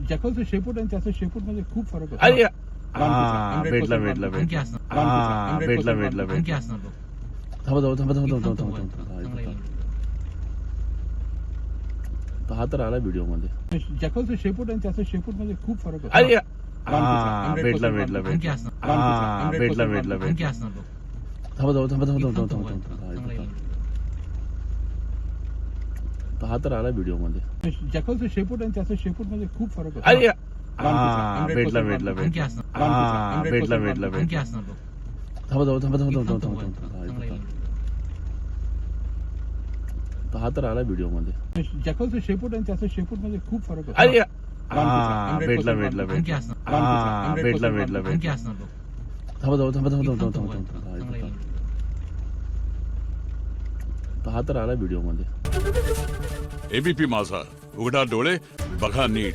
जॅकलचं शेपूट आणि त्याचं शेपूटमध्ये खूप फरक होतो अरे हा भेटला भेटला. आणखी भेटला असणार हा भेटला भेटला आणखी भेटला असणार तो. थांबा थांबा थांबा थांबा हा तर आला व्हिडिओमध्ये जॅकलचं शेपूट आणि त्याचं शेपूटमध्ये खूप फरक होतो अरे हा भेटला भेटला. आणखी भेटला असणार हा भेटला percent भेटला आणखी भेटला असणार तो. थांबा थांबा थांबा थांबा थांबा थांबा थांबा चांगला येईल. हा तर आला व्हिडिओमध्ये जॅकलचं शेपूट आणि त्याचं शेपूटमध्ये खूप फरक होतो अरे हा hundred भेटला percent भेटला आणखी भेटला असणार हा भेटला भेटला. आणखी भेटला असणार तो. थांबा थांबा थांबा थांबा इथून थांबा तो थांबा चांगला येईल. थांबा हा तर आला व्हिडिओमध्ये जॅकलचं शेपूट आणि त्याचं शेपूटमध्ये खूप फरक होतो अरे हा भेटला भेटला आणखी भेटला असणार हा भेटला भेटला. आणखी भेटला असणार तो. थांबा थांबा थांबा थांबा थांबा थांबा येईल. हा तर आला व्हिडिओ एबीपी माझा. उघडा डोळे बघा नीट.